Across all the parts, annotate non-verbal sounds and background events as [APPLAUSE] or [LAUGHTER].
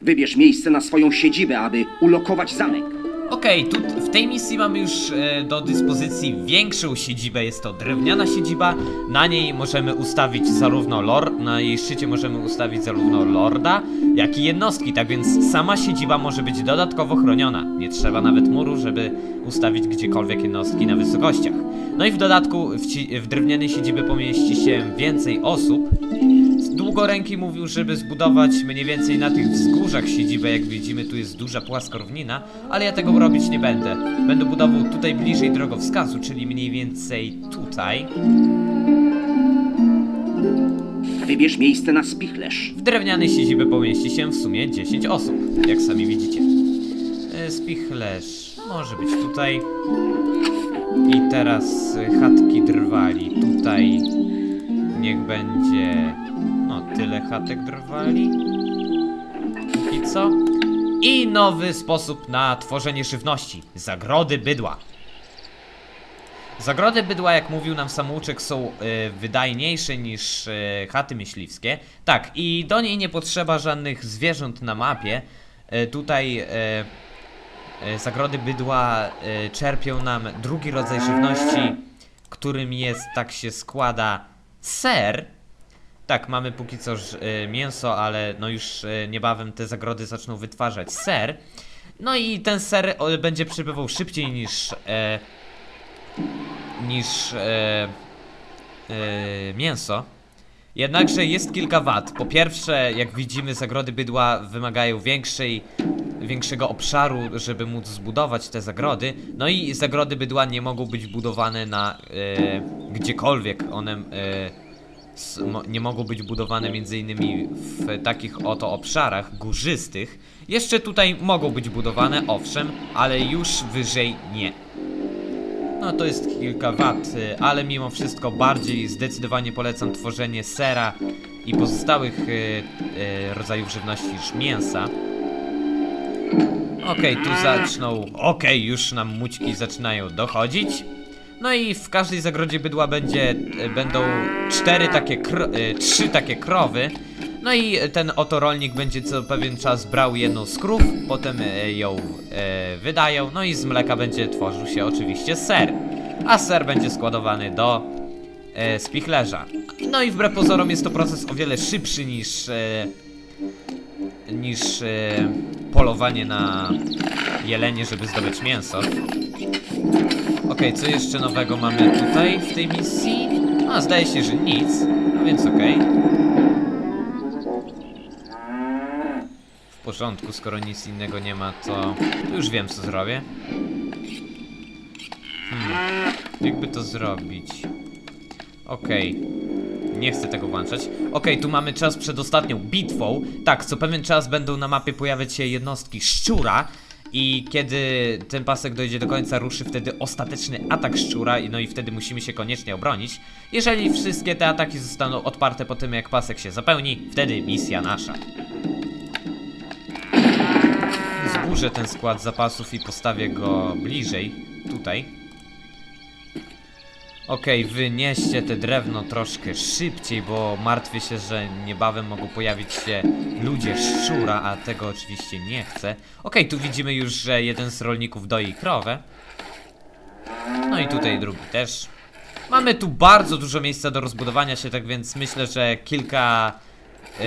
Wybierz miejsce na swoją siedzibę, aby ulokować zamek. Okej, tu w tej misji mamy już e, do dyspozycji większą siedzibę. Jest to drewniana siedziba. Na niej możemy ustawić zarówno lord, na jej szczycie możemy ustawić zarówno lorda, jak i jednostki. Tak więc sama siedziba może być dodatkowo chroniona. Nie trzeba nawet muru, żeby ustawić gdziekolwiek jednostki na wysokościach. No i w dodatku w, w drewnianej siedzibie pomieści się więcej osób. Długoręki mówił, żeby zbudować mniej więcej na tych wzgórzach siedzibę, jak widzimy tu jest duża płaska równina, ale ja tego robić nie będę. Będę budował tutaj bliżej drogowskazu, czyli mniej więcej tutaj. Wybierz miejsce na spichlerz. W drewnianej siedzibie pomieści się w sumie 10 osób, jak sami widzicie. E, Spichlerz może być tutaj. I teraz e, chatki drwali. Tutaj niech będzie tyle chatek drwali. Póki co. I nowy sposób na tworzenie żywności. Zagrody bydła. Zagrody bydła, jak mówił nam samouczek, są e, wydajniejsze niż e, chaty myśliwskie. Tak, i do niej nie potrzeba żadnych zwierząt na mapie. E, tutaj e, zagrody bydła e, czerpią nam drugi rodzaj żywności, którym jest, tak się składa, ser. Tak, mamy póki co e, mięso, ale no już e, niebawem te zagrody zaczną wytwarzać ser. No i ten ser będzie przybywał szybciej niż e, niż e, e, mięso. Jednakże jest kilka wad. Po pierwsze, jak widzimy, zagrody bydła wymagają większej, większego obszaru, żeby móc zbudować te zagrody. No i zagrody bydła nie mogą być budowane na e, gdziekolwiek. One e, nie mogą być budowane innymi w takich oto obszarach górzystych. Jeszcze tutaj mogą być budowane, owszem, ale już wyżej nie. No to jest kilka wad, y, ale mimo wszystko bardziej zdecydowanie polecam tworzenie sera i pozostałych y, y, rodzajów żywności niż mięsa. Okej, tu zaczną. Okej, już nam mućki zaczynają dochodzić. No i w każdej zagrodzie bydła będzie, y, będą cztery takie, y, trzy takie krowy. No i ten oto rolnik będzie co pewien czas brał jedną z krów, potem y, ją y, wydają, no i z mleka będzie tworzył się oczywiście ser. A ser będzie składowany do y, spichlerza. No i wbrew pozorom jest to proces o wiele szybszy niż, y, niż y, polowanie na jelenie, żeby zdobyć mięso. Okej, co jeszcze nowego mamy tutaj w tej misji? A, zdaje się, że nic, no więc okej. W porządku, skoro nic innego nie ma, to już wiem, co zrobię. Hmm, jakby to zrobić? Okej. Nie chcę tego włączać. Okej, tu mamy czas przed ostatnią bitwą. Tak, co pewien czas będą na mapie pojawiać się jednostki szczura. I kiedy ten pasek dojdzie do końca, ruszy wtedy ostateczny atak szczura, no i wtedy musimy się koniecznie obronić. Jeżeli wszystkie te ataki zostaną odparte po tym, jak pasek się zapełni, wtedy misja nasza. Zburzę ten skład zapasów i postawię go bliżej, tutaj. Okej, wynieście te drewno troszkę szybciej, bo martwię się, że niebawem mogą pojawić się ludzie szczura, a tego oczywiście nie chcę. Okej, tu widzimy już, że jeden z rolników doi krowę. No i tutaj drugi też. Mamy tu bardzo dużo miejsca do rozbudowania się, tak więc myślę, że kilka... E,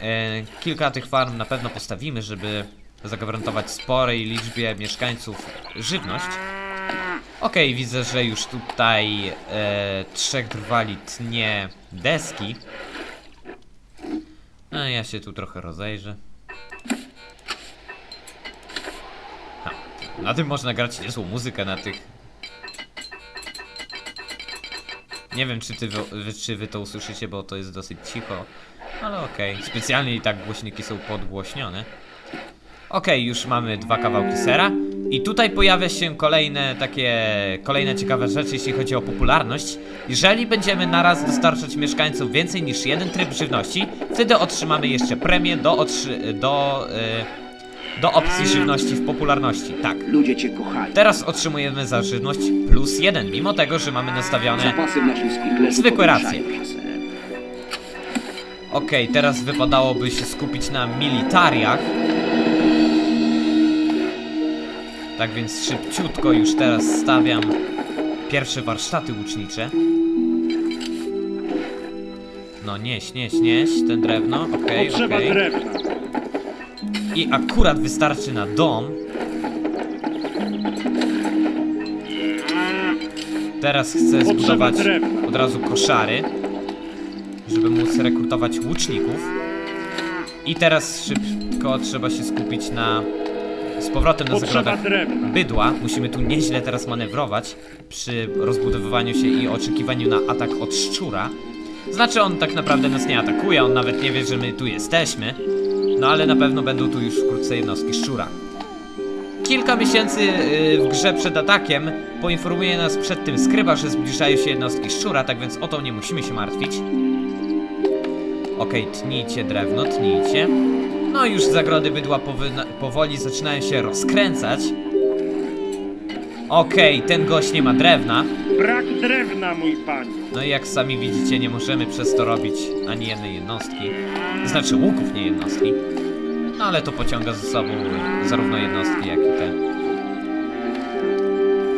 e, kilka tych farm na pewno postawimy, żeby zagwarantować sporej liczbie mieszkańców żywność. Okej, widzę, że już tutaj e, trzech drwali tnie deski. A ja się tu trochę rozejrzę. Ha, na tym można grać niezłą muzykę na tych. Nie wiem, czy, ty, wy, czy wy to usłyszycie, bo to jest dosyć cicho. Ale okej, specjalnie i tak głośniki są podgłośnione. Okej, już mamy dwa kawałki sera. I tutaj pojawia się kolejne takie, kolejne ciekawe rzeczy, jeśli chodzi o popularność. Jeżeli będziemy naraz dostarczać mieszkańców więcej niż jeden tryb żywności, wtedy otrzymamy jeszcze premię do, do, y, do opcji żywności w popularności. Tak. Ludzie cię kochają. Teraz otrzymujemy za żywność plus jeden, mimo tego, że mamy nastawione Zwykłe racje. Okej, teraz wypadałoby się skupić na militariach. Tak więc szybciutko już teraz stawiam pierwsze warsztaty łucznicze. No nieś, nieś, nieś, ten drewno, okej, Potrzeba okej. drewna. I akurat wystarczy na dom. Teraz chcę zbudować od razu koszary, żeby móc rekrutować łuczników. I teraz szybko trzeba się skupić na z powrotem na Potrzeba zagrodach drewna. bydła. Musimy tu nieźle teraz manewrować przy rozbudowywaniu się i oczekiwaniu na atak od szczura. Znaczy on tak naprawdę nas nie atakuje, on nawet nie wie, że my tu jesteśmy. No ale na pewno będą tu już wkrótce jednostki szczura. Kilka miesięcy yy, w grze przed atakiem poinformuje nas przed tym skryba, że zbliżają się jednostki szczura, tak więc o to nie musimy się martwić. Okej, tnijcie drewno, tnijcie. No już zagrody bydła powoli zaczynają się rozkręcać. Okej, ten gość nie ma drewna. Brak drewna, mój panie. No i jak sami widzicie, nie możemy przez to robić ani jednej jednostki. Znaczy łuków, nie jednostki. No ale to pociąga ze sobą zarówno jednostki, jak i te.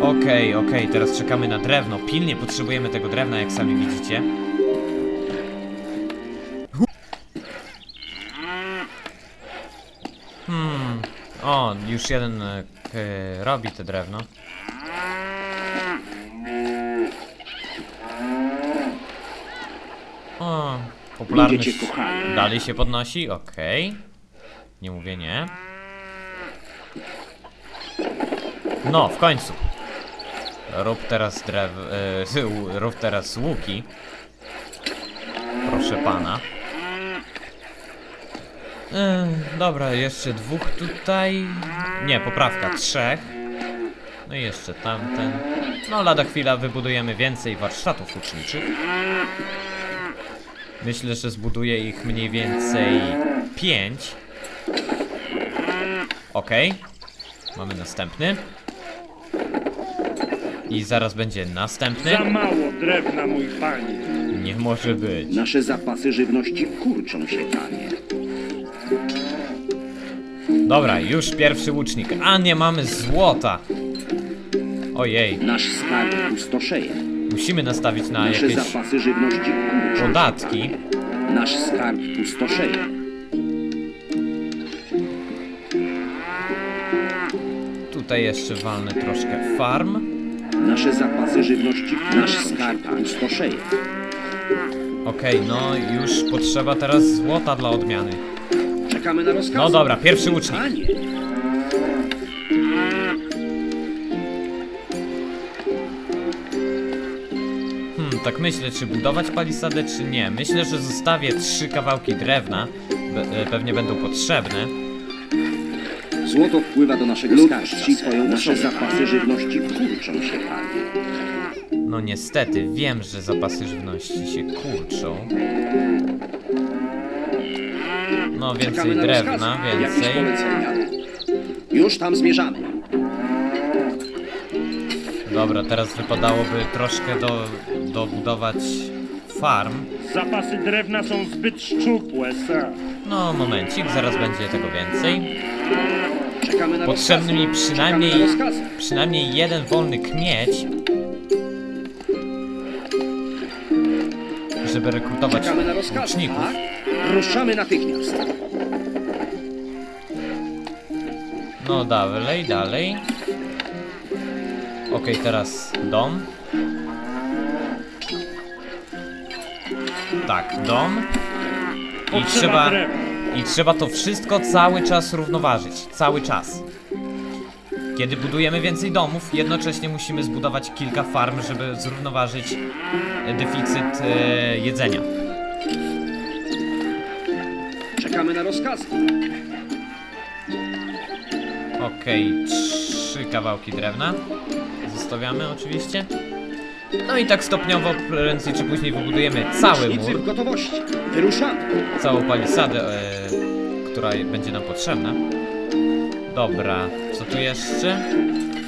Okej, okej, teraz czekamy na drewno. Pilnie potrzebujemy tego drewna, jak sami widzicie. O, już jeden e, robi te drewno. O, popularność dalej się podnosi, okej. Nie mówię nie. No, w końcu. Rób teraz drew... E, [LAUGHS] rób teraz łuki. Proszę pana. Dobra, jeszcze dwóch tutaj. Nie, poprawka, trzech. No i jeszcze tamten. No, lada chwila wybudujemy więcej warsztatów uczniczych. Myślę, że zbuduję ich mniej więcej 5. Okej. Mamy następny. I zaraz będzie następny. Za mało drewna, mój panie. Nie może być. Nasze zapasy żywności kurczą się, panie. Dobra, już pierwszy łucznik. A nie mamy złota. Ojej, Nasz skarb pustoszeje. musimy nastawić na Nasze jakieś zapasy żywności kurczą podatki. Nasz skarb pustoszeje. Tutaj jeszcze walnę troszkę farm. Nasze zapasy żywności Nasz skarb pustoszeje. Okej, no już potrzeba teraz złota dla odmiany. Czekamy na rozkazy. No dobra, pierwszy łucznik. Panie, Hmm, tak myślę, czy budować palisadę, czy nie. Myślę, że zostawię trzy kawałki drewna. Be- e, pewnie będą potrzebne. złoto wpływa do naszego skarbu. czci swoją Nasze zapasy żywności kurczą się, panie. No niestety, wiem, że zapasy żywności się kurczą. No więcej Czekamy na drewna, rozkazy. Jakieś więcej. polecenia? Już tam zmierzamy. Dobra, teraz wypadałoby troszkę do, dobudować farm. Zapasy drewna są zbyt szczupłe, sir. No momencik, zaraz będzie tego więcej. Czekamy na Potrzebny mi przynajmniej, Czekamy na rozkazy. przynajmniej jeden wolny kmieć, żeby rekrutować Czekamy na rozkazy. łuczników. Tak? Ruszamy natychmiast. No dalej, dalej. Okej, teraz dom. Tak, dom. I Potrzeba trzeba, drewna. I trzeba to wszystko cały czas równoważyć. Cały czas. Kiedy budujemy więcej domów, jednocześnie musimy zbudować kilka farm, żeby zrównoważyć e, deficyt e, jedzenia. Czekamy na rozkazy. Okej, trzy kawałki drewna. Zostawiamy oczywiście. No i tak stopniowo, prędzej czy później wybudujemy cały mur, w gotowości. Wyruszamy. całą palisadę, e, która będzie nam potrzebna. Dobra, co tu jeszcze?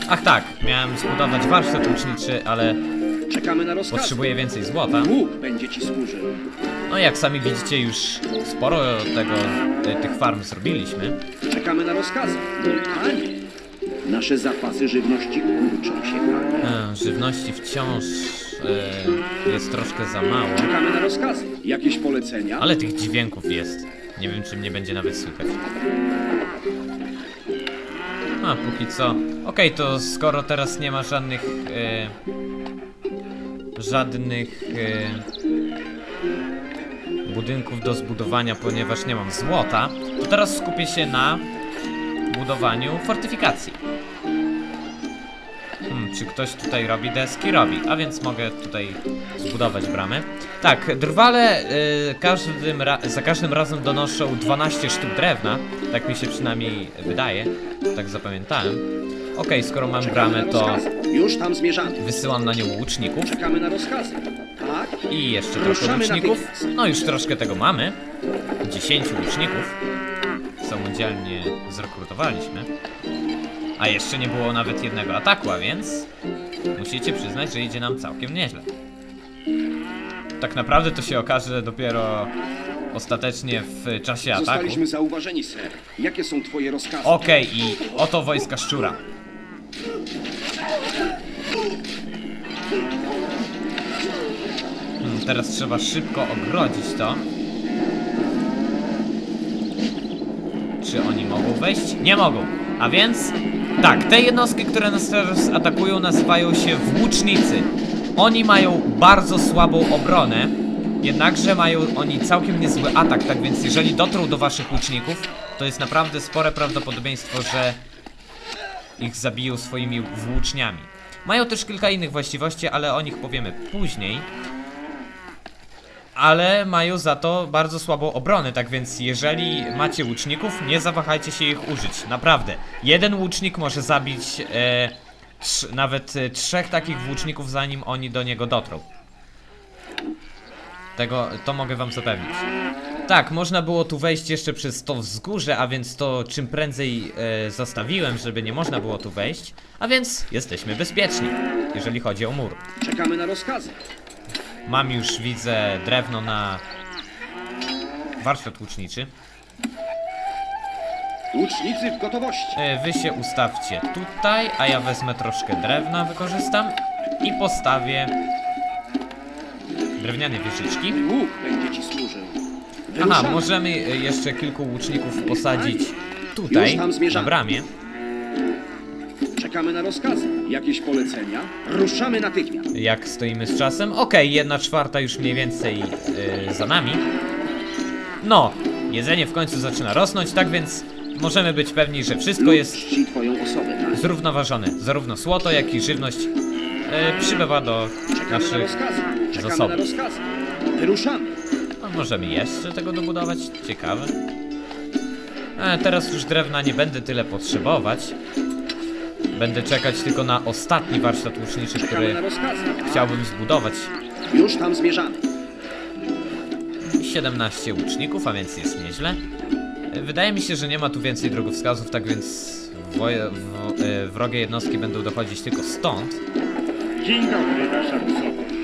Ach tak, miałem zbudować warsztat łuczniczy, ale Czekamy na rozkazy. potrzebuję więcej złota. Łuk będzie ci służył. No jak sami widzicie już sporo tego, e, tych farm zrobiliśmy. Czekamy na rozkazy. Panie, nasze zapasy żywności kurczą się, panie. E, żywności wciąż e, jest troszkę za mało. Czekamy na rozkazy. Jakieś polecenia? Ale tych dźwięków jest. Nie wiem, czy mnie będzie nawet słychać. A, póki co. Okej, to skoro teraz nie ma żadnych. E, żadnych. E, budynków do zbudowania, ponieważ nie mam złota, to teraz skupię się na budowaniu fortyfikacji. Czy ktoś tutaj robi deski? Robi, a więc mogę tutaj zbudować bramę. Tak, drwale y, każdym za każdym razem donoszą 12 sztuk drewna, tak mi się przynajmniej wydaje, tak zapamiętałem. Okej, skoro mam bramę, to rozkazy. Już tam zmierzamy. wysyłam na nią łuczników. Czekamy na rozkazy. Tak? I jeszcze trochę łuczników. No już troszkę tego mamy. 10 łuczników. Samodzielnie zrekrutowaliśmy. A jeszcze nie było nawet jednego ataku, a więc musicie przyznać, że idzie nam całkiem nieźle. Tak naprawdę to się okaże dopiero ostatecznie w czasie ataku. Zostaliśmy zauważeni, ser. Jakie są twoje rozkazy? Okej, i oto wojska szczura. Hmm, teraz trzeba szybko ogrodzić to. Czy oni mogą wejść? Nie mogą. A więc, tak, te jednostki, które nas teraz atakują, nazywają się włócznicy. Oni mają bardzo słabą obronę, jednakże mają oni całkiem niezły atak, tak więc jeżeli dotrą do waszych łuczników, to jest naprawdę spore prawdopodobieństwo, że ich zabiją swoimi włóczniami. Mają też kilka innych właściwości, ale o nich powiemy później. Ale mają za to bardzo słabą obronę, tak więc jeżeli macie łuczników, nie zawahajcie się ich użyć. Naprawdę. Jeden łucznik może zabić e, nawet e, trzech takich włóczników, zanim oni do niego dotrą. Tego, to mogę wam zapewnić. Tak, można było tu wejść jeszcze przez to wzgórze, a więc to czym prędzej e, zostawiłem, żeby nie można było tu wejść. A więc jesteśmy bezpieczni, jeżeli chodzi o mur. Czekamy na rozkazy. Mam już, widzę, drewno na warsztat łuczniczy. Łucznicy w gotowości. E, Wy się ustawcie tutaj, a ja wezmę troszkę drewna, wykorzystam i postawię drewniane wieżyczki. Łuk będzie ci służył. Aha, możemy e, jeszcze kilku łuczników posadzić tutaj, na bramie. Czekamy na rozkazy. Jakieś polecenia? Ruszamy natychmiast. Jak stoimy z czasem? Okej, jedna czwarta już mniej więcej e, za nami. No, jedzenie w końcu zaczyna rosnąć, tak więc możemy być pewni, że wszystko Lud jest czci twoją osobę, tak? zrównoważone. Zarówno złoto, jak i żywność e, przybywa do Czekamy na naszych rozkazy. Czekamy zasobów. na rozkazy. Wyruszamy. No, możemy jeszcze tego dobudować? Ciekawe. E, teraz już drewna nie będę tyle potrzebować. Będę czekać tylko na ostatni warsztat łuczniczy, który chciałbym zbudować. Już tam zmierzamy. 17 łuczników, a więc jest nieźle. Wydaje mi się, że nie ma tu więcej drogowskazów, tak więc woje, w, e, wrogie jednostki będą dochodzić tylko stąd. Dzień dobry, wysokość.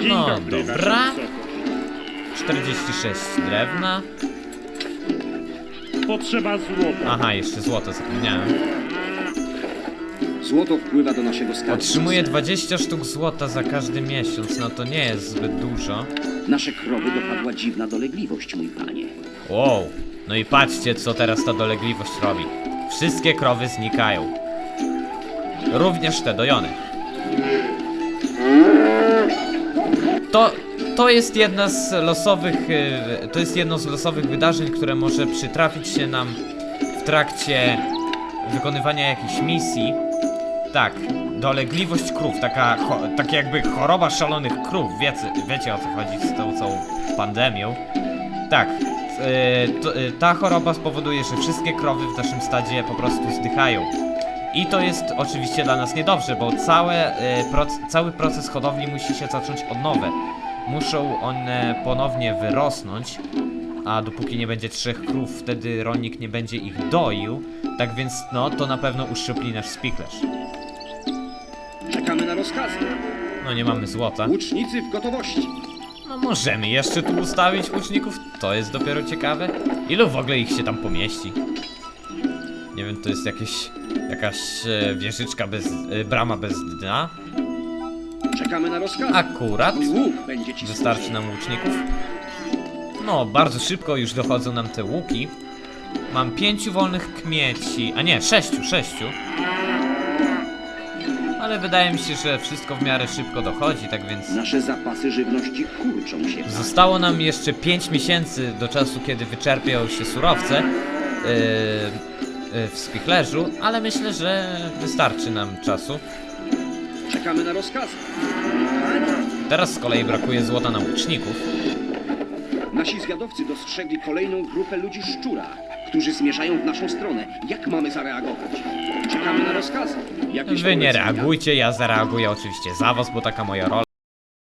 Dzień No, dobry, dobra. wasza wysokość. 46 drewna. Potrzeba złota. Aha, jeszcze złoto zapomniałem. Złoto wpływa do naszego skarbu. Otrzymuję 20 sztuk złota za każdy miesiąc, no to nie jest zbyt dużo. Nasze krowy dopadła dziwna dolegliwość, mój panie. Wow, no i patrzcie co teraz ta dolegliwość robi. Wszystkie krowy znikają. Również te dojone. To, to jest jedna z losowych, e, to jest jedno z losowych wydarzeń, które może przytrafić się nam w trakcie wykonywania jakiejś misji. Tak, dolegliwość krów, taka, cho, taka jakby choroba szalonych krów, wiecie, wiecie o co chodzi z tą całą pandemią. Tak, e, e, ta choroba spowoduje, że wszystkie krowy w naszym stadzie po prostu zdychają. I to jest oczywiście dla nas niedobrze, bo całe, e, proc cały proces hodowli musi się zacząć od nowa. Muszą one ponownie wyrosnąć, a dopóki nie będzie trzech krów, wtedy rolnik nie będzie ich doił. Tak więc, no, to na pewno uszczupli nasz spichlerz. Rozkazy. No, nie mamy złota. Łucznicy w gotowości. No możemy jeszcze tu ustawić łuczników, to jest dopiero ciekawe. Ilu w ogóle ich się tam pomieści? Nie wiem, to jest jakieś, jakaś e, wieżyczka bez, e, brama bez dna. Czekamy na rozkaz. Akurat. Wystarczy nam łuczników. No, bardzo szybko już dochodzą nam te łuki. Mam pięciu wolnych kmieci, a nie, sześciu, sześciu. Ale wydaje mi się, że wszystko w miarę szybko dochodzi, tak więc... Nasze zapasy żywności kurczą się. Zostało nam jeszcze 5 miesięcy do czasu, kiedy wyczerpią się surowce yy, yy, w spichlerzu, ale myślę, że wystarczy nam czasu. Czekamy na rozkaz. Teraz z kolei brakuje złota na łuczników. Nasi zwiadowcy dostrzegli kolejną grupę ludzi szczura, którzy zmierzają w naszą stronę. Jak mamy zareagować? Czekamy na rozkazy. Jakieś Wy nie reagujcie, ja zareaguję oczywiście za was, bo taka moja rola.